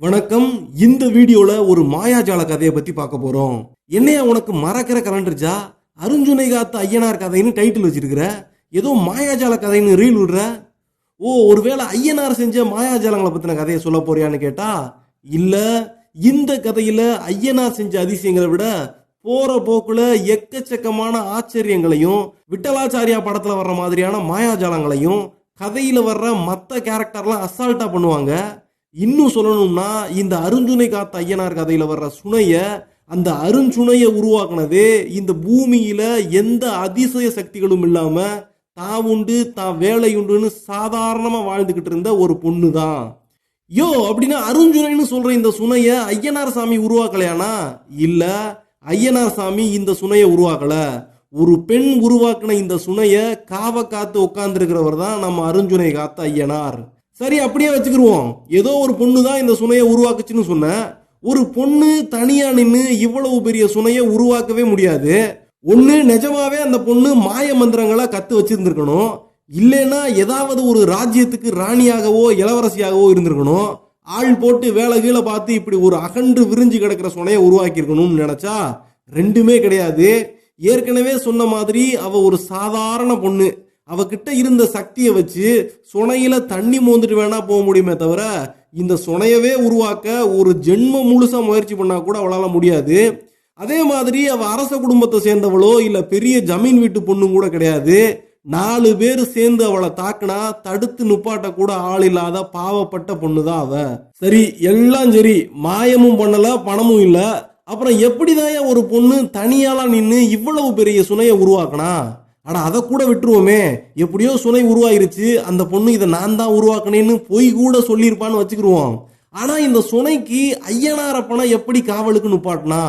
வணக்கம். இந்த வீடியோல ஒரு மாயாஜால கதையை பத்தி பார்க்க போறோம். என்னையா உனக்கு மறக்கிற கலண்டர்ஜா அருஞ்சுனை காத்த ஐயனார் கதைன்னு டைட்டில் வச்சிருக்கிற. ஏதோ மாயாஜால கதைன்னு ரீல் விடுற. ஓ ஒருவேளை ஐயனார் செஞ்ச மாயாஜாலங்களை பத்தின கதையை சொல்ல போறியான்னு கேட்டா இல்ல. இந்த கதையில ஐயனார் செஞ்ச அதிசயங்களை விட போற போக்குல எக்கச்சக்கமான ஆச்சரியங்களையும் விட்டலாச்சாரியா படத்துல வர்ற மாதிரியான மாயாஜாலங்களையும் கதையில வர்ற மற்ற கேரக்டர்லாம் அசால்ட்டா பண்ணுவாங்க. இன்னும் சொல்லணும்னா இந்த அருஞ்சுனை காத்த ஐயனார் கதையில வர்ற சுனைய அந்த அருஞ்சுனைய உருவாக்குனது இந்த பூமியில எந்த அதிசய சக்திகளும் இல்லாம தான் உண்டு தான் வேலை உண்டுன்னு சாதாரணமா வாழ்ந்துகிட்டு இருந்த ஒரு பொண்ணு தான் யோ அப்படின்னா அருஞ்சுனைன்னு சொல்ற இந்த சுனைய ஐயனார் சாமி உருவாக்கலையானா? இல்ல ஐயனார் சாமி இந்த சுனைய உருவாக்கல. ஒரு பெண் உருவாக்கின இந்த சுனைய காவ காத்து உட்கார்ந்துருக்கிறவர் தான் நம்ம அருஞ்சுனை காத்த ஐயனார். சரி அப்படியே வச்சுக்கிருவோம். ஏதோ ஒரு பொண்ணு தான் இந்த சுனையை உருவாக்குச்சுன்னு சொன்னேன் ஒரு பொண்ணு தனியா நின்று இவ்வளவு பெரிய சுனையை உருவாக்கவே முடியாது. ஒன்று நிஜமாவே அந்த பொண்ணு மாய மந்திரங்களை கற்று வச்சிருந்திருக்கணும். இல்லைன்னா ஏதாவது ஒரு ராஜ்யத்துக்கு ராணியாகவோ இளவரசியாகவோ இருந்திருக்கணும். ஆள் போட்டு வேலை கீழே பார்த்து இப்படி ஒரு அகன்று விரிஞ்சு கிடக்கிற சுனையை உருவாக்கியிருக்கணும்னு நினச்சா ரெண்டுமே கிடையாது. ஏற்கனவே சொன்ன மாதிரி அவள் ஒரு சாதாரண பொண்ணு. அவகிட்ட இருந்த சக்தியை வச்சு சுனையில தண்ணி மோந்துட்டு வேணா போக முடியுமே தவிர இந்த சுனையவே உருவாக்க ஒரு ஜென்மம் முழுசா முயற்சி பண்ணா கூட அவளால முடியாது. அதே மாதிரி அவ அரச குடும்பத்தை சேர்ந்தவளோ இல்ல பெரிய ஜமீன் வீட்டு பொண்ணும் கூட கிடையாது. நாலு பேர் சேர்ந்து அவளை தாக்குனா தடுத்து நுப்பாட்ட கூட ஆள் இல்லாத பாவப்பட்ட பொண்ணுதான் அவ. சரி எல்லாம் சரி. மாயமும் பண்ணல பணமும் இல்ல. அப்புறம் எப்படிதான் ஒரு பொண்ணு தனியாலாம் நின்று இவ்வளவு பெரிய சுனையை உருவாக்கினா? ஆனால் அதை கூட விட்டுருவோமே. எப்படியோ சுனை உருவாயிருச்சு. அந்த பொண்ணு இதை நான் தான் உருவாக்கினேன்னு பொய் கூட சொல்லியிருப்பான்னு வச்சுக்கிடுவோம் ஆனால் இந்த சுனைக்கு ஐயனார பணம் எப்படி காவலுக்கு நுப்பாட்டினா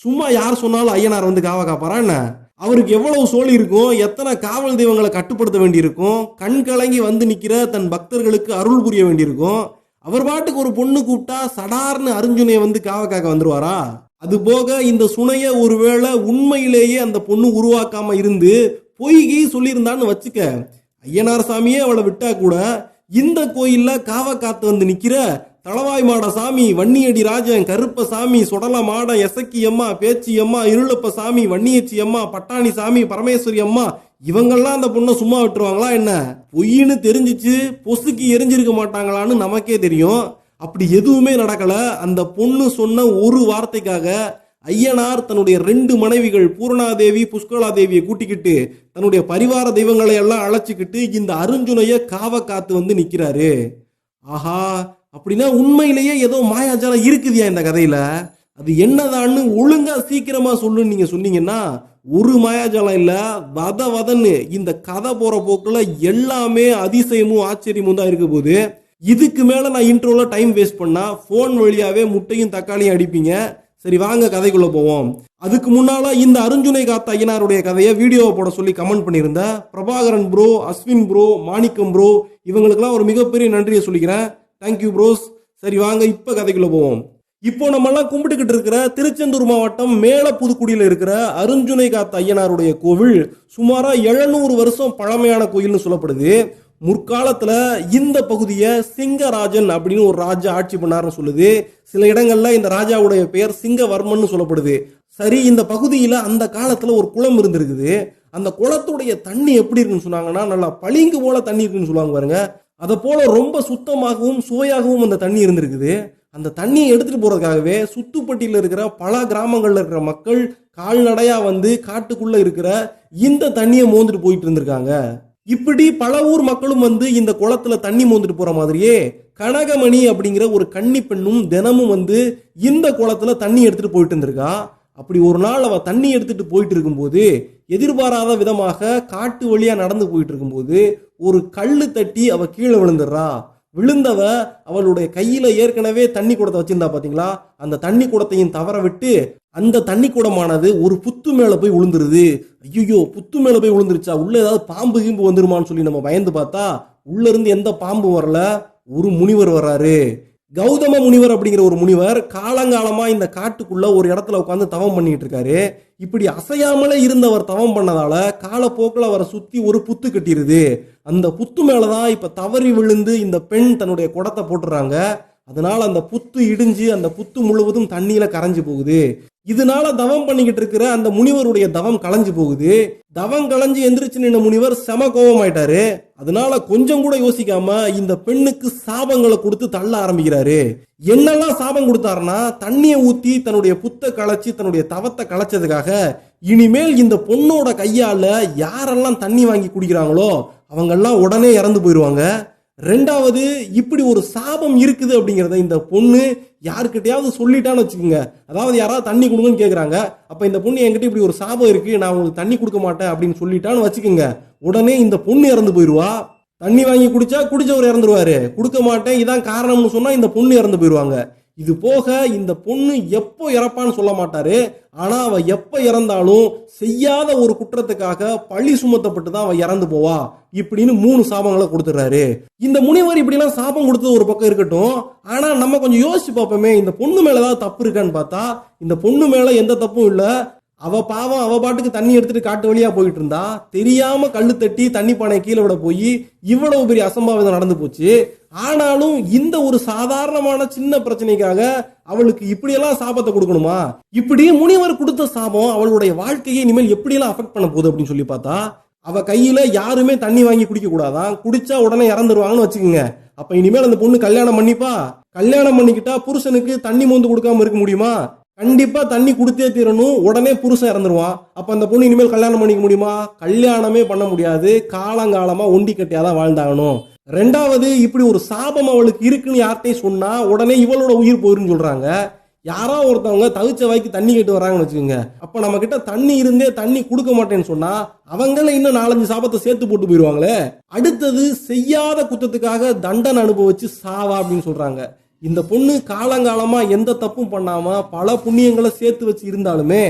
சும்மா யார் சொன்னாலும் ஐயனார் வந்து காவ காப்பாரா என்ன? அவருக்கு எவ்வளவு சோழி இருக்கும் எத்தனை காவல் தெய்வங்களை கட்டுப்படுத்த வேண்டியிருக்கும் கண் கலங்கி வந்து நிற்கிற தன் பக்தர்களுக்கு அருள் புரிய வேண்டியிருக்கும் அவர் பாட்டுக்கு ஒரு பொண்ணு கூப்பிட்டா சடார்னு அருஞ்சுனையை வந்து காவ காக்க வந்துருவாரா? அது போக இந்த சுனைய ஒருவேளை உண்மையிலேயே அந்த பொண்ணு உருவாக்காம இருந்து பொய்கி சொல்லியிருந்தான்னு வச்சுக்க ஐயனார் சாமியே அவளை விட்டா கூட இந்த கோயில்ல காவ காத்து வந்து நிக்கிற தளவாய் மாட சாமி வன்னியடி ராஜன் கருப்ப சாமி சுடல மாட எசக்கி அம்மா பேச்சி அம்மா இருளப்ப சாமி வன்னியச்சி அம்மா பட்டாணி சாமி பரமேஸ்வரி அம்மா இவங்கெல்லாம் அந்த பொண்ணை சும்மா விட்டுருவாங்களா என்ன? பொய்ன்னு தெரிஞ்சிச்சு பொசுக்கு எரிஞ்சிருக்க மாட்டாங்களான்னு நமக்கே தெரியும். அப்படி எதுவுமே நடக்கல. அந்த பொண்ணு சொன்ன ஒரு வார்த்தைக்காக ஐயனார் தன்னுடைய ரெண்டு மனைவிகள் பூர்ணாதேவி புஷ்கலாதேவியை கூட்டிக்கிட்டு தன்னுடைய பரிவார தெய்வங்களை எல்லாம் அழைச்சிக்கிட்டு இந்த அருஞ்சுனைய காவ காத்து வந்து நிற்கிறாரு ஆஹா அப்படின்னா உண்மையிலேயே ஏதோ மாயாஜாலம் இருக்குதியா இந்த கதையில? அது என்னதான்னு ஒழுங்கா சீக்கிரமா சொல்லுன்னு நீங்க சொன்னீங்கன்னா ஒரு மாயாஜாலம் இல்ல வத வதன்னு இந்த கதை போற போக்குல எல்லாமே அதிசயமும் ஆச்சரியமும் தான் இருக்க போது இதுக்கு மேல நான் இன்ட்ரோல டைம் வேஸ்ட் பண்ணா ஃபோன் வழியாவே முட்டையும் தக்காளியும் அடிப்பீங்க. சரி வாங்க கதைக்குள்ள போவோம். அதுக்கு முன்னால இந்த அருஞ்சுனை காத்த ஐயனாருடைய கதையை வீடியோவை போட சொல்லி கமெண்ட் பண்ணியிருந்த Prabhakaran bro Ashwin bro Manikkam bro இவங்களுக்கெல்லாம் ஒரு மிகப்பெரிய நன்றியை சொல்லிக்கிறேன். தேங்க்யூ ப்ரோஸ் சரி வாங்க இப்ப கதைக்குள்ள போவோம். இப்போ நம்ம எல்லாம் கும்பிட்டுக்கிட்டு இருக்கிற திருச்செந்தூர் மாவட்டம் மேல புதுக்குடியில் இருக்கிற அருஞ்சுனை காத்த ஐயனாருடைய கோவில் சுமாரா எழுநூறு வருஷம் பழமையான கோயில்னு சொல்லப்படுது. முற்காலத்தில் இந்த பகுதியை சிங்கராஜன் அப்படின்னு ஒரு ராஜா ஆட்சி பண்ணாருன்னு சொல்லுது. சில இடங்கள்ல இந்த ராஜாவுடைய பெயர் சிங்கவர்மன் சொல்லப்படுது. சரி இந்த பகுதியில் அந்த காலத்தில் ஒரு குளம் இருந்திருக்குது. அந்த குளத்துடைய தண்ணி எப்படி இருக்குன்னு சொன்னாங்கன்னா நல்லா பளிங்கு போல தண்ணி இருக்குன்னு சொல்லுவாங்க பாருங்க. அதை போல ரொம்ப சுத்தமாகவும் சுவையாகவும் அந்த தண்ணி இருந்திருக்குது. அந்த தண்ணியை எடுத்துட்டு போறதுக்காகவே சுத்துப்பட்டியில் இருக்கிற பல கிராமங்கள்ல இருக்கிற மக்கள் கால்நடையா வந்து காட்டுக்குள்ள இருக்கிற இந்த தண்ணியை மோந்துட்டு போயிட்டு இருந்திருக்காங்க. இப்படி பல ஊர் மக்களும் வந்து இந்த குளத்துல தண்ணி மோந்துட்டு போற மாதிரியே கனகமணி அப்படிங்கிற ஒரு கன்னி பெண்ணும் தினமும் வந்து இந்த குளத்துல தண்ணி எடுத்துட்டு போயிட்டு இருந்திருக்கா. அப்படி ஒரு நாள் அவ தண்ணி எடுத்துட்டு போயிட்டு இருக்கும்போது எதிர்பாராத விதமாக காட்டு வழியா நடந்து போயிட்டு இருக்கும்போது ஒரு கல் தட்டி அவ கீழே விழுந்துடுறா. விழுந்தவ அவளுடைய கையில ஏற்கனவே தண்ணி குடத்தை வச்சிருந்தா பாத்தீங்களா? அந்த தண்ணி குடத்தையும் தவற விட்டு அந்த தண்ணி குடமானது ஒரு புத்து மேல போய் விழுந்துருது ஐயோ புத்து மேல போய் விழுந்துருச்சா உள்ள ஏதாவது பாம்பு கீம்பு வந்துருமான்னு சொல்லி நம்ம பயந்து பார்த்தா உள்ள இருந்து எந்த பாம்பும் வரல? ஒரு முனிவர் வர்றாரு. கௌதம முனிவர் அப்படிங்கிற ஒரு முனிவர் காலங்காலமாக இந்த காட்டுக்குள்ள ஒரு இடத்துல உட்காந்து தவம் பண்ணிட்டு இருக்காரு. இப்படி அசையாமலே இருந்தவர் தவம் பண்ணதால காலப்போக்கில் அவரை சுற்றி ஒரு புத்து கட்டிடுது அந்த புத்து மேலே தான் இப்போ தவறி விழுந்து இந்த பெண் தன்னுடைய குடத்தை போட்டுறாங்க. அதனால அந்த புத்து இடிஞ்சு அந்த புத்து முழுவதும் தண்ணியில கரைஞ்சு போகுது. இதனால தவம் பண்ணிக்கிட்டு இருக்கிற அந்த முனிவருடைய தவம் களைஞ்சு போகுது. தவம் களைஞ்சு எந்திரிச்சு நின்ன முனிவர் செம கோபமாயிட்டாரு. அதனால கொஞ்சம் கூட யோசிக்காம இந்த பெண்ணுக்கு சாபங்களை கொடுத்து தள்ள ஆரம்பிக்கிறாரு. என்னெல்லாம் சாபம் கொடுத்தாருன்னா தண்ணியை ஊத்தி தன்னுடைய புத்த களைச்சி தன்னுடைய தவத்தை களைச்சதுக்காக இனிமேல் இந்த பொண்ணோட கையால யாரெல்லாம் தண்ணி வாங்கி குடிக்கிறாங்களோ அவங்கெல்லாம் உடனே இறந்து போயிடுவாங்க. ரெண்டாவது இப்படி ஒரு சாபம் இருக்குது அப்படிங்கிறத இந்த பொண்ணு யாருக்கிட்டையாவது சொல்லிட்டான்னு வச்சுக்கோங்க. அதாவது யாராவது தண்ணி கொடுங்கன்னு கேட்குறாங்க அப்போ இந்த பொண்ணு என்கிட்ட இப்படி ஒரு சாபம் இருக்கு நான் உங்களுக்கு தண்ணி கொடுக்க மாட்டேன் அப்படின்னு சொல்லிட்டான்னு வச்சுக்கோங்க. உடனே இந்த பொண்ணு இறந்து போயிடுவா தண்ணி வாங்கி குடிச்சா குடிச்சவர் இறந்துருவாரு. கொடுக்க மாட்டேன் இதான் காரணம்னு சொன்னா இந்த பொண்ணு இறந்து போயிடுவாங்க இது போக இந்த பொண்ணு எப்போ இறப்பான்னு சொல்ல மாட்டாரு. ஆனா அவ எப்ப இறந்தாலும் செய்யாத ஒரு குற்றத்துக்காக பழி சுமத்தப்பட்டு தான் அவ இறந்து போவா இப்படின்னு மூணு சாபங்களை கொடுத்துறாரு. இந்த முனிவர் இப்படிலாம் சாபம் கொடுத்தது ஒரு பக்கம் இருக்கட்டும். ஆனா நம்ம கொஞ்சம் யோசிச்சு பார்ப்போமே இந்த பொண்ணு மேல ஏதாவது தப்பு இருக்கான்னு பார்த்தா இந்த பொண்ணு மேல எந்த தப்பும் இல்ல. அவ பாவம் அவ பாட்டுக்கு தண்ணி எடுத்துட்டு காட்டு வழியா போயிட்டு இருந்தா தெரியாம கல்லு தட்டி தண்ணி பானை கீழே விட போய் இவ்வளவு பெரிய அசம்பாவிதம் நடந்து போச்சு. ஆனாலும் இந்த ஒரு சாதாரணமான சின்ன பிரச்சனைக்காக அவளுக்கு இப்படியெல்லாம் சாபத்தை கொடுக்கணுமா? இப்படி முனிவர் கொடுத்த சாபம் அவளுடைய வாழ்க்கையை இனிமேல் எப்படியெல்லாம் அஃபெக்ட் பண்ண போகுது அப்படின்னு சொல்லி பார்த்தா அவ கையில யாருமே தண்ணி வாங்கி குடிக்க கூடாதான் குடிச்சா உடனே இறந்துருவாங்கன்னு வச்சுக்கோங்க. அப்ப இனிமேல் அந்த பொண்ணு கல்யாணம் பண்ணிப்பா. கல்யாணம் பண்ணிக்கிட்டா புருஷனுக்கு தண்ணி மோந்து கொடுக்காம இருக்க முடியுமா? கண்டிப்பா தண்ணி கொடுத்தே தீரணும். உடனே புருஷன் இறந்துருவான். அப்ப அந்த பொண்ணு இனிமேல் கல்யாணம் பண்ணிக்க முடியுமா? கல்யாணமே பண்ண முடியாது. காலங்காலமா ஒண்டி கட்டியாதான் வாழ்ந்தாகணும். ரெண்டாவது இப்படி ஒரு சாபம் அவளுக்கு இருக்குன்னு யார்கிட்டையும் சொன்னா உடனே இவளோட உயிர் போயிருன்னு சொல்றாங்க. யாரோ ஒருத்தவங்க தவிச்ச வாய்க்கு தண்ணி கேட்டு வராங்கன்னு வச்சுக்கோங்க. அப்ப நம்ம கிட்ட தண்ணி இருந்தே தண்ணி கொடுக்க மாட்டேன்னு சொன்னா அவங்கள இன்னும் நாலஞ்சு சாபத்தை சேர்த்து போட்டு போயிருவாங்களே. அடுத்தது செய்யாத குத்தத்துக்காக தண்டனை அனுபவிச்சு சாவா அப்படின்னு சொல்றாங்க. இந்த பொண்ணு காலங்காலமா எந்த தப்பும் பண்ணாம பல புண்ணியங்களை சேர்த்து வச்சு இருந்தாலுமே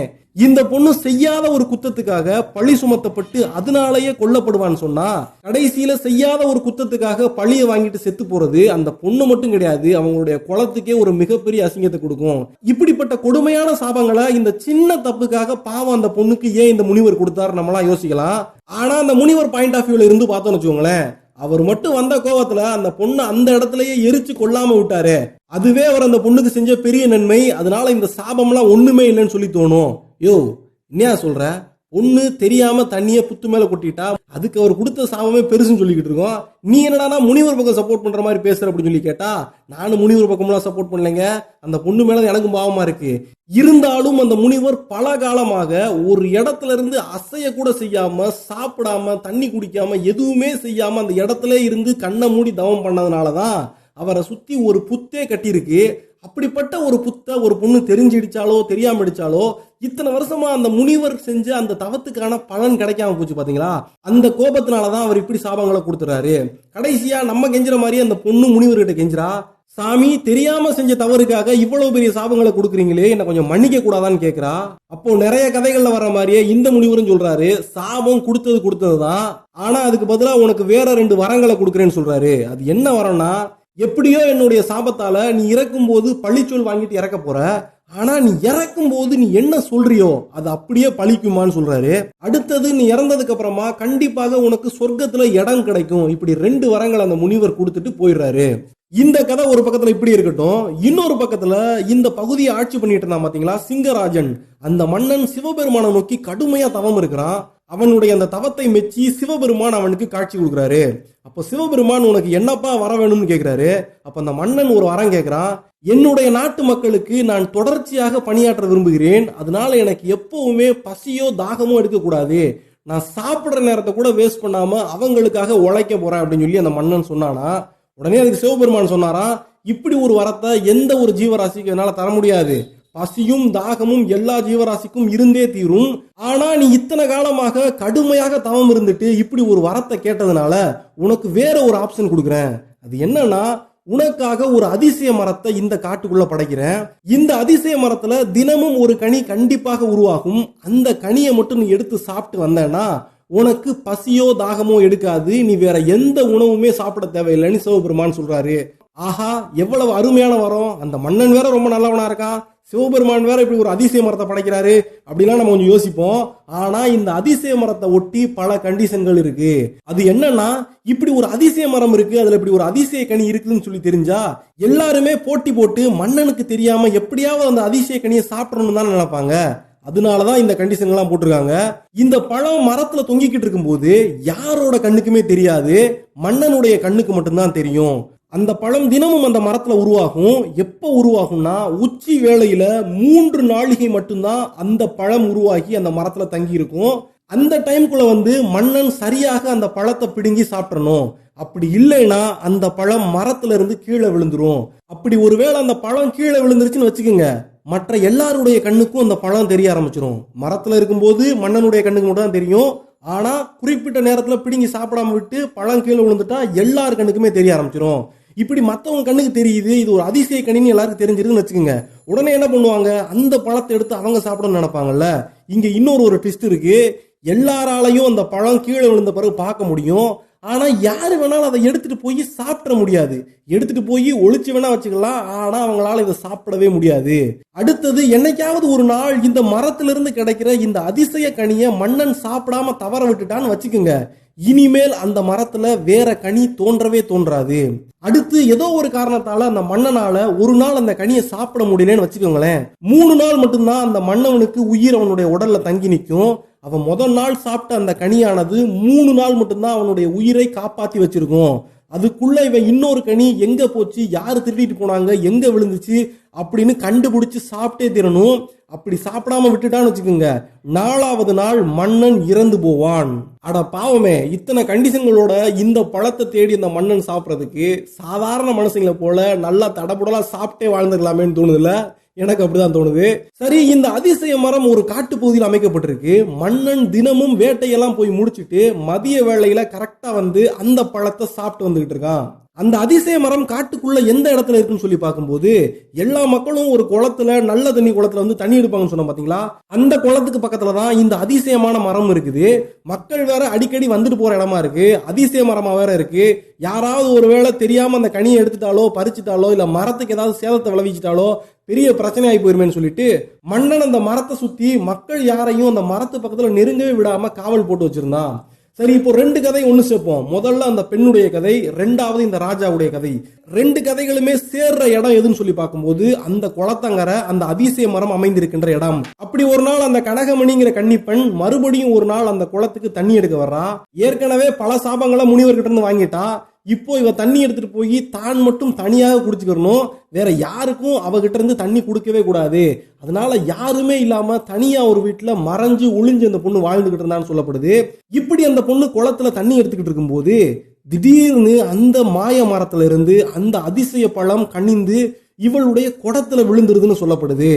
இந்த பொண்ணு செய்யாத ஒரு குத்தத்துக்காக பழி சுமத்தப்பட்டு அதனாலேயே கொல்லப்படுவான்னு சொன்னா கடைசியில செய்யாத ஒரு குத்தத்துக்காக பழியை வாங்கிட்டு செத்து போறது அந்த பொண்ணு மட்டும் கிடையாது அவங்களுடைய குளத்துக்கே ஒரு மிகப்பெரிய அசிங்கத்தை கொடுக்கும். இப்படிப்பட்ட கொடுமையான சாபங்களை இந்த சின்ன தப்புக்காக பாவம் அந்த பொண்ணுக்கு ஏன் இந்த முனிவர் கொடுத்தாரு நம்மளாம் யோசிக்கலாம். ஆனா அந்த முனிவர் பாயிண்ட் ஆஃப் வியூல இருந்து பார்த்தோம்னு வச்சுக்கோங்களேன் அவர் மட்டும் வந்த கோபத்துல அந்த பொண்ணை அந்த இடத்துலயே எரிச்சு கொல்லாம விட்டாரு அதுவே அவர் அந்த பொண்ணுக்கு செஞ்ச பெரிய நன்மை அதனால இந்த சாபம்லாம் ஒண்ணுமே இல்லைன்னு சொல்லி தோணும். யோ என்னையா சொல்ற? ஒன்று தெரியாம தண்ணிய புத்து மேல கொட்டிட்டா அதுக்கு அவர் கொடுத்த சாபமே பெருசுன்னு சொல்லிக்கிட்டு இருக்கோம். நீ என்னடா முனிவர் பக்கம் சப்போர்ட் பண்ற மாதிரி பேசுற அப்படின்னு சொல்லி கேட்டா நானும் முனிவர் பக்கம்லாம் சப்போர்ட் பண்ணலைங்க. அந்த பொண்ணு மேல எனக்கும் பாவமா இருக்கு. இருந்தாலும் அந்த முனிவர் பல காலமாக ஒரு இடத்துல இருந்து அசைய கூட செய்யாம சாப்பிடாம தண்ணி குடிக்காம எதுவுமே செய்யாம அந்த இடத்துல இருந்து கண்ணை மூடி தவம் பண்ணதுனாலதான் அவரை சுத்தி ஒரு புத்தே கட்டியிருக்கு. அப்படிப்பட்ட ஒரு புத்தை ஒரு பொண்ணு தெரிஞ்சிடிச்சாலோ தெரியாம இடிச்சாலோ இத்தனை வருஷமா அந்த முனிவர் செஞ்ச அந்த தவத்துக்கான பலன் கிடைக்காம போச்சு பாத்தீங்களா? அந்த கோபத்தினாலதான் அவர் இப்படி சாபங்களை கொடுத்துறாரு. கடைசியா நம்ம கெஞ்சுற மாதிரி அந்த பொண்ணு முனிவர்கிட்ட கெஞ்சுறா சாமி தெரியாம செஞ்ச தவறுக்காக இவ்வளவு பெரிய சாபங்களை கொடுக்குறீங்களே என்ன கொஞ்சம் மன்னிக்க கூடாதான்னு கேக்குறா. அப்போ நிறைய கதைகள்ல வர மாதிரியே இந்த முனிவரும் சொல்றாரு சாபம் கொடுத்தது கொடுத்ததுதான். ஆனா அதுக்கு பதிலா உனக்கு வேற ரெண்டு வரங்களை கொடுக்குறேன்னு சொல்றாரு. அது என்ன வரம்னா எப்படியோ என்னுடைய சாபத்தால நீ இறக்கும் போது பழிச்சொல் வாங்கிட்டு இறக்க போற. ஆனா நீ இறக்கும் போது நீ என்ன சொல்றியோ அது அப்படியே பழிக்குமான்னு சொல்றாரு. அடுத்தது நீ இறந்ததுக்கு அப்புறமா கண்டிப்பாக உனக்கு சொர்க்கத்துல இடம் கிடைக்கும். இப்படி ரெண்டு வரங்கள் அந்த முனிவர் கொடுத்துட்டு போயிடுறாரு. இந்த கதை ஒரு பக்கத்துல இப்படி இருக்கட்டும். இன்னொரு பக்கத்துல இந்த பகுதியை ஆட்சி பண்ணிட்டு இருந்தான் பாத்தீங்களா? சிங்கராஜன். அந்த மன்னன் சிவபெருமானை நோக்கி கடுமையா தவம் இருக்கிறான். அவனுடைய அந்த தவத்தை மெச்சி சிவபெருமான் அவனுக்கு காட்சி கொடுக்குறாரு. அப்போ சிவபெருமான் உனக்கு என்னப்பா வர வேணும்னு கேட்குறாரு அப்போ அந்த மன்னன் ஒரு வரம் கேட்குறான் என்னுடைய நாட்டு மக்களுக்கு நான் தொடர்ச்சியாக பணியாற்ற விரும்புகிறேன். அதனால எனக்கு எப்பவுமே பசியோ தாகமோ எடுக்கக்கூடாது. நான் சாப்பிட்ற நேரத்தை கூட வேஸ்ட் பண்ணாமல் அவங்களுக்காக உழைக்க போகிறேன் அப்படின்னு சொல்லி அந்த மன்னன் சொன்னானா. உடனே அதுக்கு சிவபெருமான் சொன்னாராம் இப்படி ஒரு வரத்தை எந்த ஒரு ஜீவராசிக்கு என்னால் தர முடியாது. பசியும் தாகமும் எல்லா ஜீவராசிக்கும் இருந்தே தீரும். ஆனா நீ இத்தனை காலமாக கடுமையாக தவம் இருந்துட்டு இப்படி ஒரு வரத்தை கேட்டதுனால உனக்கு வேற ஒரு ஆப்ஷன் கொடுக்குறேன். அது என்னன்னா உனக்காக ஒரு அதிசய மரத்தை இந்த காட்டுக்குள்ள படைக்கிறேன். இந்த அதிசய மரத்துல தினமும் ஒரு கனி கண்டிப்பாக உருவாகும். அந்த கனியை மட்டும் நீ எடுத்து சாப்பிட்டு வந்தேன்னா உனக்கு பசியோ தாகமோ எடுக்காது. நீ வேற எந்த உணவுமே சாப்பிட தேவையில்லைன்னு சிவபெருமான் சொல்றாரு. ஆஹா எவ்வளவு அருமையான வரம் அந்த மன்னன் வேற ரொம்ப நல்லவனா இருக்கான். சிவபெருமான் வேற இப்படி ஒரு அதிசய மரத்தை படைக்கிறாரு அப்படிலாம் நம்ம கொஞ்சம் யோசிப்போம். ஆனா இந்த அதிசய மரத்தை ஒட்டி பல கண்டிஷன்கள் இருக்கு. அது என்னன்னா இப்படி ஒரு அதிசய மரம் இருக்கு அதுல இப்படி ஒரு அதிசய கனி இருக்குதுன்னு சொல்லி தெரிஞ்சா எல்லாருமே போட்டி போட்டு மன்னனுக்கு தெரியாம எப்படியாவது அந்த அதிசய கனியை சாப்பிடணும்னு தான் நினைப்பாங்க. அதனாலதான் இந்த கண்டிஷன் எல்லாம் போட்டிருக்காங்க. இந்த பழம் மரத்துல தொங்கிக்கிட்டு இருக்கும்போது யாரோட கண்ணுக்குமே தெரியாது மன்னனுடைய கண்ணுக்கு மட்டும்தான் தெரியும். அந்த பழம் தினமும் அந்த மரத்தில் உருவாகும். எப்போ உருவாகும்னா உச்சி வேளையில் மூன்று நாளிகை மட்டும்தான் அந்த பழம் உருவாகி அந்த மரத்தில் தங்கியிருக்கும். அந்த டைம்குள்ள வந்து மன்னன் சரியாக அந்த பழத்தை பிடுங்கி சாப்பிடணும். அப்படி இல்லைன்னா அந்த பழம் மரத்துல இருந்து கீழே விழுந்துரும். அப்படி ஒருவேளை அந்த பழம் கீழே விழுந்துருச்சுன்னு வச்சுக்கோங்க மற்ற எல்லாருடைய கண்ணுக்கும் அந்த பழம் தெரிய ஆரம்பிச்சிடும் மரத்துல இருக்கும்போது மன்னனுடைய கண்ணுக்கு மட்டும் தான் தெரியும். ஆனா குறிப்பிட்ட நேரத்துல பிடுங்கி சாப்பிடாம விட்டு பழம் கீழே விழுந்துட்டா எல்லார் கண்ணுக்குமே தெரிய ஆரம்பிச்சிடும் இப்படி மற்றவங்க கண்ணுக்கு தெரியுது இது ஒரு அதிசய கணின்னு எல்லாருக்கும் தெரிஞ்சிருதுன்னு வச்சுக்கோங்க. உடனே என்ன பண்ணுவாங்க? அந்த பழத்தை எடுத்து அவங்க சாப்பிடணும்னு நினைப்பாங்கல்ல? இங்க இன்னொரு ஒரு ட்விஸ்ட் இருக்கு. எல்லாராலையும் அந்த பழம் கீழே விழுந்த பிறகு பார்க்க முடியும். ஆனால் யார் வேணாலும் அதை எடுத்துகிட்டு போய் சாப்பிட முடியாது. எடுத்துட்டு போய் ஒழிச்சு வேணால் வச்சுக்கலாம். ஆனால் அவங்களால இதை சாப்பிடவே முடியாது. அடுத்தது என்னைக்காவது ஒரு நாள் இந்த மரத்திலிருந்து கிடைக்கிற இந்த அதிசய கனியை மன்னன் சாப்பிடாம தவற விட்டுட்டான்னு வச்சுக்கோங்க. இனிமேல் அந்த மரத்துல வேற கனி தோன்றவே தோன்றாது. அடுத்து ஏதோ ஒரு காரணத்தால அந்த மன்னனால ஒரு நாள் அந்த கனியை சாப்பிட முடியலன்னு வச்சுக்கோங்களேன். மூணு நாள் மட்டும்தான் அந்த மன்னவனுக்கு உயிர் அவனுடைய உடல்ல தங்கி நிற்கும். அவன் முதல் நாள் சாப்பிட்ட அந்த கனியானது மூணு நாள் மட்டும்தான் அவனுடைய உயிரை காப்பாற்றி வச்சிருக்கும். அதுக்குள்ள இவன் இன்னொரு கனி எங்க போச்சு யாரு திருடிட்டு போனாங்க எங்க விழுந்துச்சு அப்படின்னு கண்டுபிடிச்சு சாப்பிட்டே திறனும் அப்படி சாப்பிடாம விட்டுட்டான்னு வச்சுக்கோங்க. நாலாவது நாள் மன்னன் இறந்து போவான். அட பாவமே இத்தனை கண்டிஷன்களோட இந்த பழத்தை தேடி இந்த மன்னன் சாப்பிட்றதுக்கு சாதாரண மனுஷங்களை போல நல்லா தடபுடலா சாப்பிட்டே வாழ்ந்துக்கலாமேன்னு தோணுதுல எனக்கு அப்படிதான் தோணுது. சரி இந்த அதிசய மரம் ஒரு காட்டுப்பகுதியில் அமைக்கப்பட்டிருக்கு. மன்னன் தினமும் வேட்டையெல்லாம் போய் முடிச்சிட்டு மதிய வேளையில கரெக்டா வந்து அந்த பழத்தை சாப்பிட்டு வந்துகிட்டு இருக்கான். அந்த அதிசய மரம் காட்டுக்குள்ள எந்த இடத்துல இருக்குன்னு சொல்லி பார்க்கும்போது எல்லா மக்களும் ஒரு குளத்துல நல்ல தண்ணி குளத்துல வந்து தண்ணி எடுப்பாங்கன்னு சொன்னோம் பாத்தீங்களா? அந்த குளத்துக்கு பக்கத்துல தான் இந்த அதிசயமான மரம் இருக்குது. மக்கள் வேற அடிக்கடி வந்துட்டு போற இடமா இருக்கு. அதிசய மரமா வேற இருக்கு. யாராவது ஒருவேளை தெரியாம அந்த கனியை எடுத்துட்டாலோ பறிச்சுட்டாலோ இல்ல மரத்துக்கு ஏதாவது சேதத்தை விளைவிச்சிட்டாலோ பெரிய பிரச்சனை ஆகி போயிருமேன்னு சொல்லிட்டு மன்னன் அந்த மரத்தை சுத்தி மக்கள் யாரையும் அந்த மரத்து பக்கத்துல நெருங்கவே விடாம காவல் போட்டு வச்சிருந்தான். சரி இப்போ ரெண்டு கதை ஒன்று சேர்ப்போம். முதல்ல அந்த பெண்ணுடைய கதை ரெண்டாவது இந்த ராஜாவுடைய கதை. ரெண்டு கதைகளுமே சேர்ற இடம் எதுன்னு சொல்லி பார்க்கும்போது அந்த குளத்தங்கரை அந்த அதிசய மரம் அமைந்திருக்கின்ற இடம். அப்படி ஒரு நாள் அந்த கனகமணிங்கிற கன்னிப்பெண் மறுபடியும் ஒரு நாள் அந்த குளத்துக்கு தண்ணி எடுக்க வர்றா. ஏற்கனவே பல சாபங்களை முனிவர்கிட்ட இருந்து வாங்கிட்டா. இப்போ இவன் தண்ணி எடுத்துட்டு போய் தான் மட்டும் தனியாக குடிச்சுக்கிறணும். வேற யாருக்கும் அவகிட்ட இருந்து தண்ணி கொடுக்கவே கூடாது. அதனால யாருமே இல்லாம தனியா ஒரு வீட்டில் மறைஞ்சு ஒளிஞ்சு அந்த பொண்ணு வாழ்ந்துகிட்டு இருந்தான்னு சொல்லப்படுது. இப்படி அந்த பொண்ணு குளத்துல தண்ணி எடுத்துக்கிட்டு இருக்கும்போது திடீர்னு அந்த மாய மரத்துல இருந்து அந்த அதிசய பழம் கனிந்து இவளுடைய குடத்துல விழுந்துருதுன்னு சொல்லப்படுது.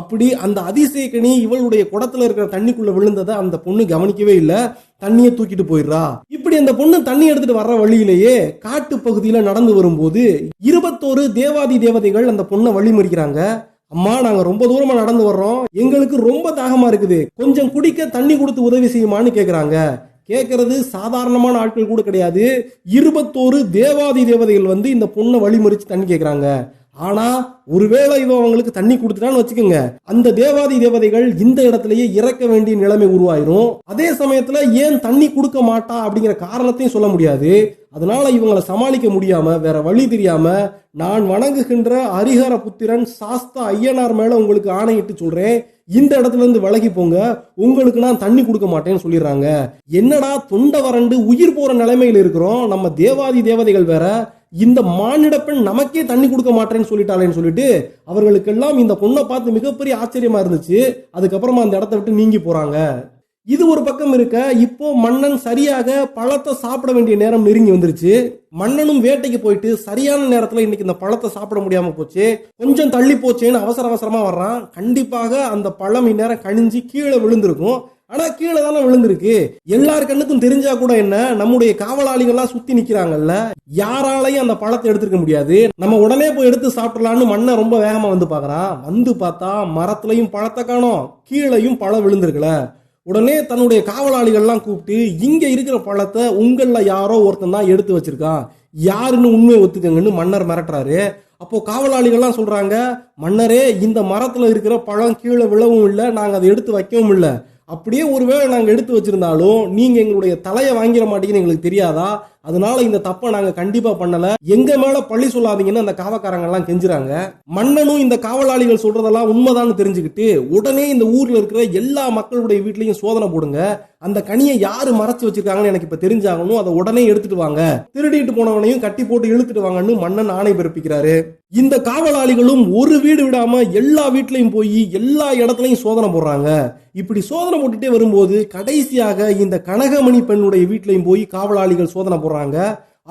அப்படி அந்த அதிசய கனி இவளுடைய குடத்துல இருக்கிற தண்ணிக்குள்ள விழுந்ததை அந்த பொண்ணு கவனிக்கவே இல்லை. தண்ணியை தூக்கிட்டு போயிடுறா. இப்படி அந்த பொண்ணு தண்ணி எடுத்துட்டு வர்ற வழியிலேயே காட்டு பகுதியில நடந்து வரும்போது இருபத்தோரு தேவாதி தேவதைகள் அந்த பொண்ணை வழிமறிக்கிறாங்க அம்மா நாங்க ரொம்ப தூரமா நடந்து வர்றோம். எங்களுக்கு ரொம்ப தாகமா இருக்குது. கொஞ்சம் குடிக்க தண்ணி கொடுத்து உதவி செய்யுமான்னு கேக்குறாங்க. கேட்கறது சாதாரணமான ஆட்கள் கூட கிடையாது. இருபத்தோரு தேவாதி தேவதைகள் வந்து இந்த பொண்ணை வழிமறிச்சு தண்ணி கேட்குறாங்க ஆனா ஒருவேளை இவன் அவங்களுக்கு தண்ணி கொடுத்துட்டான்னு வச்சுக்கோங்க. அந்த தேவாதி தேவதைகள் இந்த இடத்துலயே இறக்க வேண்டிய நிலைமை உருவாயிரும். அதே சமயத்துல ஏன் தண்ணி கொடுக்க மாட்டா அப்படிங்கிற காரணத்தையும் சொல்ல முடியாது. அதனால இவங்களை சமாளிக்க முடியாம வேற வழி தெரியாம நான் வணங்குகின்ற ஹரிஹர புத்திரன் சாஸ்தா ஐயனார் மேல உங்களுக்கு ஆணையிட்டு சொல்றேன். இந்த இடத்துல இருந்து விலகி போங்க. உங்களுக்கு நான் தண்ணி கொடுக்க மாட்டேன்னு சொல்லிடுறாங்க. என்னடா தொண்டை வறண்டு உயிர் போற நிலைமையில் இருக்கிறோம். நம்ம தேவாதி தேவதைகள் வேற இந்த மானிட பெண் நமக்கே தண்ணி கொடுக்க மாட்டேன்னு சொல்லிட்டாளேன்னு சொல்லிட்டு அவர்களுக்கெல்லாம் இந்த பொண்ணை பார்த்து மிகப்பெரிய ஆச்சரியமா இருந்துச்சு. அதுக்கப்புறமா அந்த இடத்த விட்டு நீங்கி போறாங்க. இது ஒரு பக்கம் இருக்க இப்போ மன்னன் சரியாக பழத்தை சாப்பிட வேண்டிய நேரம் நெருங்கி வந்துருச்சு. மன்னனும் வேட்டைக்கு போயிட்டு சரியான நேரத்துல இன்னைக்கு இந்த பழத்தை சாப்பிட முடியாம போச்சு. கொஞ்சம் தள்ளி போச்சேன்னு அவசர அவசரமா வர்றான். கண்டிப்பாக அந்த பழம் இந்நேரம் கணிஞ்சு கீழே விழுந்திருக்கும். ஆனா கீழே தானே விழுந்திருக்கு. எல்லார் கண்ணுக்கும் தெரிஞ்சா கூட என்ன நம்முடைய காவலாளிகள்லாம் சுத்தி நிக்கிறாங்கல்ல யாராலையும் அந்த பழத்தை எடுத்துருக்க முடியாது. நம்ம உடனே போய் எடுத்து சாப்பிடலான்னு மண்ணை ரொம்ப வேகமா வந்து பாக்குறான் வந்து பார்த்தா மரத்துலயும் பழத்தை காணோம். கீழையும் பழம் விழுந்திருக்கல. உடனே தன்னுடைய காவலாளிகள்லாம் கூப்பிட்டு இங்க இருக்கிற பழத்தை உங்கள யாரோ ஒருத்தன் தான் எடுத்து வச்சிருக்கான். யாருன்னு உண்மையை ஒத்துக்கங்கன்னு மன்னர் மிரட்டுறாரு. அப்போ காவலாளிகள்லாம் சொல்றாங்க மன்னரே இந்த மரத்துல இருக்கிற பழம் கீழே விழவும் இல்லை நாங்க அதை எடுத்து வைக்கவும் இல்லை. அப்படியே ஒருவேளை நாங்கள் எடுத்து வச்சுருந்தாலும் நீங்கள் எங்களுடைய தலையை வாங்கிட மாட்டீங்கன்னு எங்களுக்கு தெரியாதா? அதனால இந்த தப்பை நாங்க கண்டிப்பா பண்ணல. எங்க மேல பழி சொல்லாதீங்கன்னு அந்த காவக்காரங்க எல்லாம் கெஞ்சுறாங்க. மன்னனும் இந்த காவலாளிகள் சொல்றதெல்லாம் உண்மைதான்னு தெரிஞ்சுக்கிட்டு உடனே இந்த ஊர்ல இருக்கிற எல்லா மக்களுடைய வீட்லயும் சோதனை போடுங்க. அந்த கனியை யாரு மறைச்சு வச்சிருக்காங்கன்னு எனக்கு இப்ப தெரிஞ்சாகணும். அதை உடனே எடுத்துட்டு வாங்க. திருடிட்டு போனவனையும் கட்டி போட்டு இழுத்துட்டு வாங்கன்னு மன்னன் ஆணை பிறப்பிக்கிறாரு. இந்த காவலாளிகளும் ஒரு வீடு விடாம எல்லா வீட்லயும் போய் எல்லா இடத்துலயும் சோதனை போடுறாங்க. இப்படி சோதனை போட்டுட்டே வரும்போது கடைசியாக இந்த கனகமணி பெண்ணுடைய வீட்லயும் போய் காவலாளிகள் சோதனை போடுறாங்க.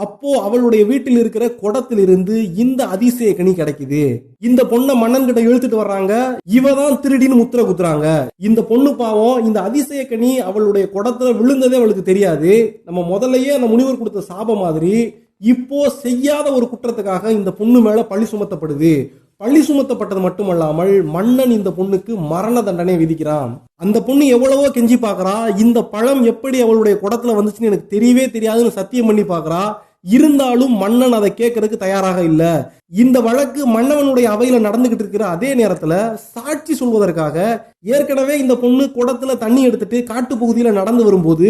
அப்போ அவளுடைய வீட்டில் இருக்கிற குடத்திலிருந்து இந்த அதிசய கனி கிடைக்குது. இந்த பொண்ணை மன்னன் கிட்ட இழுத்துட்டு வர்றாங்க. இவ தான் திருடின்னு முத்திர குத்துறாங்க. இந்த பொண்ணு பாவம் இந்த அதிசய கனி அவளுடைய குடத்துல விழுந்ததே அவளுக்கு தெரியாது. நம்ம முதல்லயே அந்த முனிவர் கொடுத்த சாபம் மாதிரி இப்போ செய்யாத ஒரு குற்றத்துக்காக இந்த பொண்ணு மேல பழி சுமத்தப்படுது. பழி சுமத்தப்பட்டது மட்டுமல்லாமல் மன்னன் இந்த பொண்ணுக்கு மரண தண்டனை விதிக்கிறான். அந்த பொண்ணு எவ்வளவோ கெஞ்சி பார்க்கறா. இந்த பழம் எப்படி அவளுடைய குடத்துல வந்துச்சுன்னு எனக்கு தெரியவே தெரியாதுன்னு சத்தியம் பண்ணி பார்க்கறா. இருந்தாலும் மன்னன் அதை கேட்கறதுக்கு தயாராக இல்லை. இந்த வழக்கு மன்னவனுடைய அவையில் நடந்துகிட்டு இருக்கிற அதே நேரத்தில் சாட்சி சொல்வதற்காக ஏற்கனவே இந்த பொண்ணு குடத்துல தண்ணி எடுத்துட்டு காட்டு பகுதியில நடந்து வரும்போது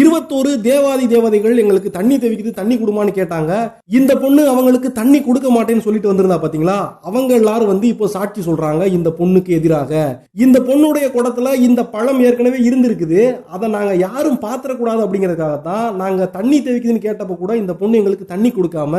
இருபத்தோரு தேவாதி தேவதைகள் எங்களுக்கு தண்ணி தெவிக்குது தண்ணி கொடுமான்னு கேட்டாங்க. இந்த பொண்ணு அவங்களுக்கு தண்ணி கொடுக்க மாட்டேன்னு சொல்லிட்டு வந்திருந்தா பாத்தீங்களா? அவங்க எல்லாரும் வந்து இப்போ சாட்சி சொல்றாங்க இந்த பொண்ணுக்கு எதிராக. இந்த பொண்ணுடைய குடத்துல இந்த பழம் ஏற்கனவே இருந்திருக்குது. அதை நாங்க யாரும் பாத்திரக்கூடாது அப்படிங்கறதுக்காகத்தான் நாங்க தண்ணி தெவிக்குதுன்னு கேட்டப்ப கூட இந்த பொண்ணு எங்களுக்கு தண்ணி கொடுக்காம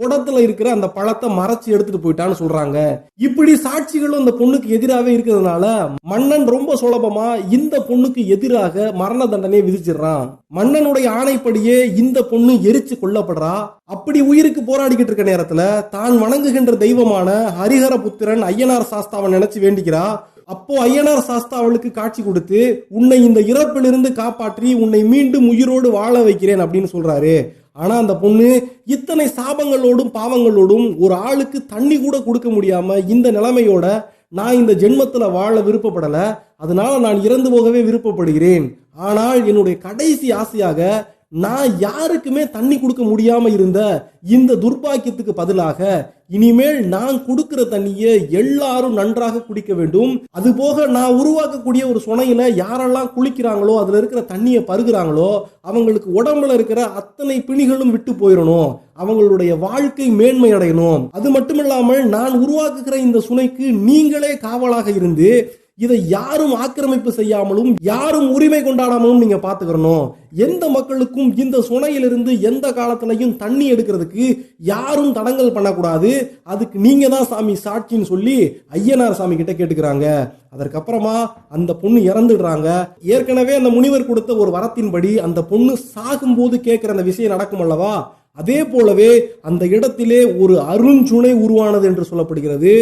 குடத்துல இருக்கிற அந்த பழத்தை மறைச்சு எடுத்துட்டு போயிட்டான்னு சொல்றாங்க. இப்படி சாட்சிகளும் அந்த பொண்ணுக்கு எதிராகவே இருக்கிறதுனால மன்னன் ரொம்ப சுலபமா இந்த பொண்ணுக்கு எதிராக மரண தண்டனையை விதிச்சிடுறான். மன்னனுடைய ஆணைப்படியே இந்த பொண்ணு எரிச்சு கொல்லப்படுறா. அப்படி உயிருக்கு போராடிக்கிட்டு இருக்க நேரத்துல தான் வணங்குகின்ற தெய்வமான ஹரிஹர புத்திரன் ஐயனார் சாஸ்தாவை நினைச்சு வேண்டிக்கிறா. அப்போ ஐயனார் சாஸ்தா அவளுக்கு காட்சி கொடுத்து உன்னை இந்த இறப்பிலிருந்து காப்பாற்றி உன்னை மீண்டும் உயிரோடு வாழ வைக்கிறேன் அப்படின்னு சொல்றாரு. ஆனால் அந்த பொண்ணு இத்தனை சாபங்களோடும் பாவங்களோடும் ஒரு ஆளுக்கு தண்ணி கூட கொடுக்க முடியாமல் இந்த நிலைமையோட நான் இந்த ஜென்மத்தில் வாழ விருப்பப்படலை. அதனால் நான் இறந்து போகவே விருப்பப்படுகிறேன். ஆனால் என்னுடைய கடைசி ஆசையாக நான் யாருக்குமே தண்ணி கொடுக்க முடியாம இருந்த இந்த துர்பாக்கியத்துக்கு பதிலாக இனிமேல் நான் கொடுக்கிற தண்ணியை எல்லாரும் நன்றாக குடிக்க வேண்டும். அது போக நான் உருவாக்கக்கூடிய ஒரு சுனையில யாரெல்லாம் குளிக்கிறாங்களோ அதுல இருக்கிற தண்ணியை பருகிறாங்களோ அவங்களுக்கு உடம்புல இருக்கிற அத்தனை பிணிகளும் விட்டு போயிடணும். அவங்களுடைய வாழ்க்கை மேன்மை அடையணும். அது மட்டுமில்லாமல் நான் உருவாக்குகிற இந்த சுனைக்கு நீங்களே காவலாக இருந்து இதை யாரும் ஆக்கிரமிப்பு செய்யாமலும் யாரும் உரிமை கொண்டாடாமலும் நீங்க பாத்துக்கிறணும் எந்த மக்களுக்கும் இந்த சுனையிலிருந்து எந்த காலத்திலையும் தண்ணி எடுக்கிறதுக்கு யாரும் தடங்கல் பண்ணக்கூடாது. அதுக்கு நீங்க தான் சாமி சாட்சின்னு சொல்லி ஐயனார் சாமி கிட்ட கேட்டுக்கிறாங்க. அதற்கப்புறமா அந்த பொண்ணு இறந்துடுறாங்க. ஏற்கனவே அந்த முனிவர் கொடுத்த ஒரு வரத்தின்படி அந்த பொண்ணு சாகும்போது கேட்கிற அந்த விஷயம் நடக்கும் அல்லவா அதே போலவே அந்த இடத்திலே ஒரு அருஞ்சுனை உருவானது என்று சொல்லப்படுகிறது.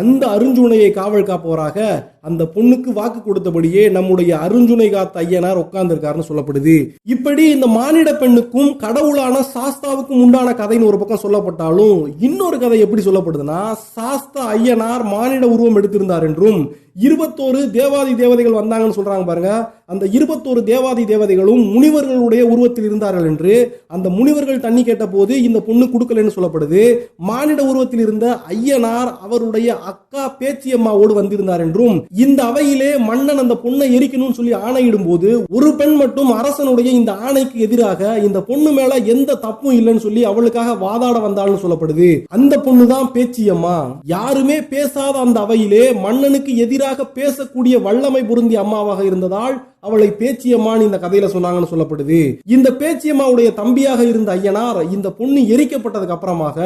அந்த அருஞ்சுனையை காவல் காப்பவராக அந்த பொண்ணுக்கு வாக்கு கொடுத்தபடியே நம்முடைய அருஞ்சுனை காத்த ஐயனார் உட்கார்ந்திருக்காருன்னு சொல்லப்படுது. இப்படி இந்த மானிட பெண்ணுக்கும் கடவுளான சாஸ்தாவுக்கும் உண்டான கதைன்னு ஒரு பக்கம் சொல்லப்பட்டாலும் இன்னொரு கதை எப்படி சொல்லப்படுதுன்னா சாஸ்தா ஐயனார் மானிட உருவம் எடுத்திருந்தார் என்றும் இருபத்தோரு தேவாதி தேவதைகள் வந்தாங்கன்னு சொல்றாங்க பாருங்க. அந்த இருபத்தோரு தேவாதி தேவதைகளும் முனிவர்களுடைய உருவத்தில் இருந்தார்கள் என்று அந்த முனிவர்கள் தண்ணி கேட்ட போது இந்த பொண்ணு கொடுக்கலன்னு சொல்லப்படுது. மானிட உருவத்தில் இருந்த ஐயனார் அவருடைய அக்கா பேச்சியம்மாவோடு வந்திருந்தார் என்றும் இந்த அவையிலே மன்னன் அந்த பொண்ணை எரிக்கணும்னு சொல்லி ஆணையிடும் போது ஒரு பெண் மட்டும் அரசனுடைய இந்த ஆணைக்கு எதிராக இந்த பொண்ணு மேல எந்த தப்பும் இல்லைன்னு சொல்லி அவளுக்காக வாதாட வந்தாள்னு சொல்லப்படுது. அந்த பொண்ணு தான் பேச்சியம்மா. யாருமே பேசாத அந்த அவையிலே மன்னனுக்கு எதிராக பேசக்கூடிய வல்லமை பொருந்திய அம்மாவாக இருந்ததால் அவளை பேச்சியம்மான்னு இந்த கதையில சொன்னாங்கன்னு சொல்லப்படுது. இந்த பேச்சியம்மாவுடைய தம்பியாக இருந்த ஐயனார் இந்த பொண்ணு எரிக்கப்பட்டதுக்கு அப்புறமாக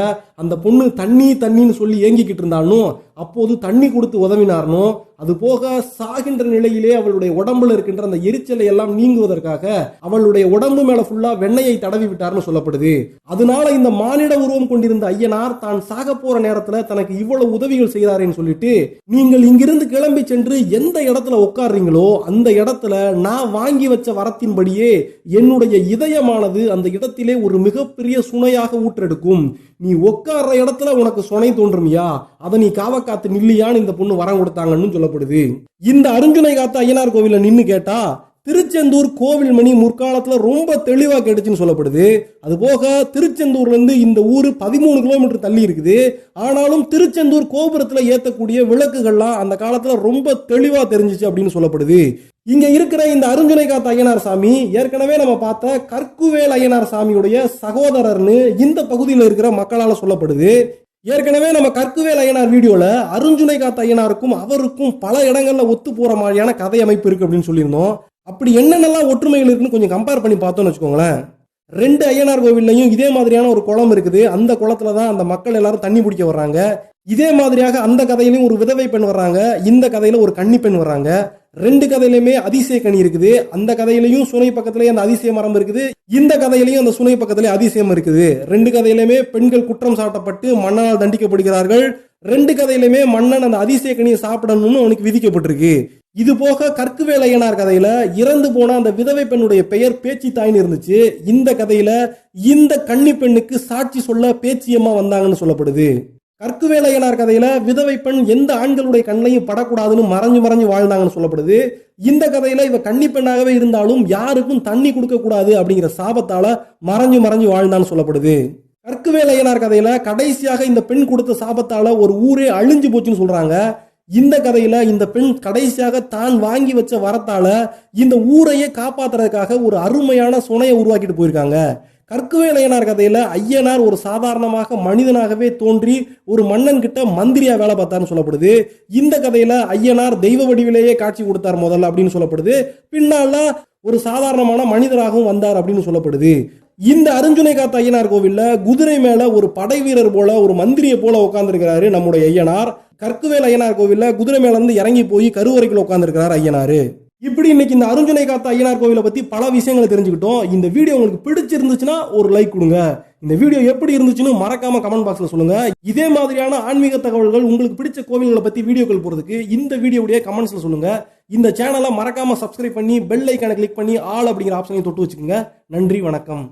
அந்த பொண்ணு தண்ணி தண்ணின்னு சொல்லி ஏங்கிக்கிட்டு இருந்தாலும் அப்போது தண்ணி கொடுத்து உதவினார்னோ அது போக சாகின்ற நிலையிலே அவளுடைய உடம்புல இருக்கின்ற அந்த எரிச்சலை எல்லாம் நீங்குவதற்காக அவளுடைய உடம்பு மேல ஃபுல்லா வெண்ணையை தடவி விட்டார்னு சொல்லப்படுது. அதனால இந்த மானிட உருவம் கொண்டிருந்த ஐயனார் தான் சாக போற நேரத்துல தனக்கு இவ்வளவு உதவிகள் செய்தாரேன்னு சொல்லிட்டு நீங்கள் இங்கிருந்து கிளம்பி சென்று எந்த இடத்துல உட்காடுறீங்களோ அந்த இடத்துல நான் வாங்கி வச்ச வரத்தின்படியே என்னுடைய இதயமானது அந்த இடத்திலே ஒரு மிகப்பெரிய சுனையாக ஊற்றெடுக்கும். நீ உட்கார்ற இடத்துல உனக்கு சுனை தோன்றுமியா? அதை நீ காவ காத்து நில்லியான்னு இந்த பொண்ணு வரம் கொடுத்தாங்கன்னு சொல்லப்படுது. இந்த அருஞ்சுனை காத்த ஐயனார் கோவில நின்னு கேட்டா திருச்செந்தூர் கோவில்மணி முற்காலத்துல ரொம்ப தெளிவா கேட்டுச்சுன்னு சொல்லப்படுது. அது போக திருச்செந்தூர்ல இருந்து இந்த ஊர் பதிமூணு கிலோமீட்டர் தள்ளி இருக்குது. ஆனாலும் திருச்செந்தூர் கோபுரத்துல ஏத்தக்கூடிய விளக்குகள்லாம் அந்த காலத்துல ரொம்ப தெளிவா தெரிஞ்சுச்சு அப்படின்னு சொல்லப்படுது. இங்கே இருக்கிற இந்த அருஞ்சுனைகாத் ஐயனார் சாமி ஏற்கனவே நம்ம பார்த்த கற்குவேல் ஐயனார் சாமியுடைய சகோதரர்னு இந்த பகுதியில் இருக்கிற மக்களால் சொல்லப்படுது. ஏற்கனவே நம்ம கற்குவேல் ஐயனார் வீடியோவில் அருஞ்சுனைகாத் ஐயனாருக்கும் அவருக்கும் பல இடங்களில் ஒத்து போகிற மாதிரியான கதை அமைப்பு இருக்குது அப்படின்னு சொல்லியிருந்தோம். அப்படி என்னென்னலாம் ஒற்றுமைகள் இருக்குன்னு கொஞ்சம் கம்பேர் பண்ணி பார்த்தோம்னு வச்சுக்கோங்களேன். ரெண்டு ஐயனார் கோவில்லையும் இதே மாதிரியான ஒரு குளம் இருக்குது. அந்த குளத்துல தான் அந்த மக்கள் எல்லாரும் தண்ணி பிடிக்க வர்றாங்க. இதே மாதிரியாக அந்த கதையிலையும் ஒரு விதவை பெண் வர்றாங்க. இந்த கதையில ஒரு கன்னி பெண் வர்றாங்க. ரெண்டு கதையிலுமே அதிசய கனி இருக்குது. அந்த கதையிலையும் சுனை பக்கத்திலேயே அந்த அதிசய மரம் இருக்குது. இந்த கதையிலையும் அந்த சுனை பக்கத்திலே அதிசயம் இருக்குது. ரெண்டு கதையிலுமே பெண்கள் குற்றம் சாட்டப்பட்டு மன்னனால் தண்டிக்கப்படுகிறார்கள். ரெண்டு கதையிலுமே மன்னன் அந்த அதிசய கனியை சாப்பிடணும்னு அவனுக்கு விதிக்கப்பட்டிருக்கு. இது போக கற்குவேலையனார் கதையில இறந்து போன அந்த விதவை பெண்ணுடைய பெயர் பேச்சி தாய்னு இருந்துச்சு. இந்த கதையில இந்த கன்னி பெண்ணுக்கு சாட்சி சொல்ல பேச்சியம்மா வந்தாங்கன்னு சொல்லப்படுது. கற்குவேலையனார் கதையில விதவை பெண் எந்த ஆண்களுடைய கண்ணையும் படக்கூடாதுன்னு மறைஞ்சு மறைஞ்சு வாழ்ந்தாங்கன்னு சொல்லப்படுது. இந்த கதையில இவ கன்னி பெண்ணாகவே இருந்தாலும் யாருக்கும் தண்ணி கொடுக்க கூடாது அப்படிங்கிற சாபத்தால மறைஞ்சு மறைஞ்சு வாழ்ந்தான்னு சொல்லப்படுது. கற்குவேலையனார் கதையில கடைசியாக இந்த பெண் கொடுத்த சாபத்தால ஒரு ஊரே அழிஞ்சு போச்சுன்னு சொல்றாங்க. இந்த கதையில இந்த பெண் கடைசியாக தான் வாங்கி வச்ச வரத்தால இந்த ஊரையே காப்பாத்துறதுக்காக ஒரு அருமையான சுனையை உருவாக்கிட்டு போயிருக்காங்க. கற்குவேலையனார் கதையில ஐயனார் ஒரு சாதாரணமாக மனிதனாகவே தோன்றி ஒரு மன்னன் கிட்ட மந்திரியா வேலை பார்த்தாருன்னு சொல்லப்படுது. இந்த கதையில ஐயனார் தெய்வ வடிவிலேயே காட்சி கொடுத்தார் முதல்ல அப்படின்னு சொல்லப்படுது. பின்னால ஒரு சாதாரணமான மனிதராகவும் வந்தார் அப்படின்னு சொல்லப்படுது. இந்த அருஞ்சுனை காத்த ஐயனார் கோவில்ல குதிரை மேல ஒரு படை வீரர் போல ஒரு மந்திரியை போல உட்கார்ந்துருக்கிறாரு நம்முடைய ஐயனார். கற்குவேல் ஐயனார் கோவில்ல குதிரை மேல இருந்து இறங்கி போய் கருவறைக்குள்ள உட்கார்ந்துருக்கிறார் ஐயனாரு. இப்படி இன்னைக்கு இந்த அருஞ்சுனை காத்த ஐயனார் கோவிலை பற்றி பல விஷயங்களை தெரிஞ்சுக்கிட்டோம். இந்த வீடியோ உங்களுக்கு பிடிச்சிருந்துச்சுன்னா ஒரு லைக் கொடுங்க. இந்த வீடியோ எப்படி இருந்துச்சுன்னு மறக்காம கமெண்ட் பாக்ஸில் சொல்லுங்க. இதே மாதிரியான ஆன்மீக தகவல்கள் உங்களுக்கு பிடிச்ச கோவில்களை பற்றி வீடியோக்கள் போகிறதுக்கு இந்த வீடியோடைய கமெண்ட்ஸில் சொல்லுங்க. இந்த சேனலை மறக்காம சப்ஸ்கிரைப் பண்ணி பெல் ஐக்கானை கிளிக் பண்ணி ஆல் அப்படிங்கிற ஆப்ஷனையும் தொட்டு வச்சுக்கோங்க. நன்றி வணக்கம்.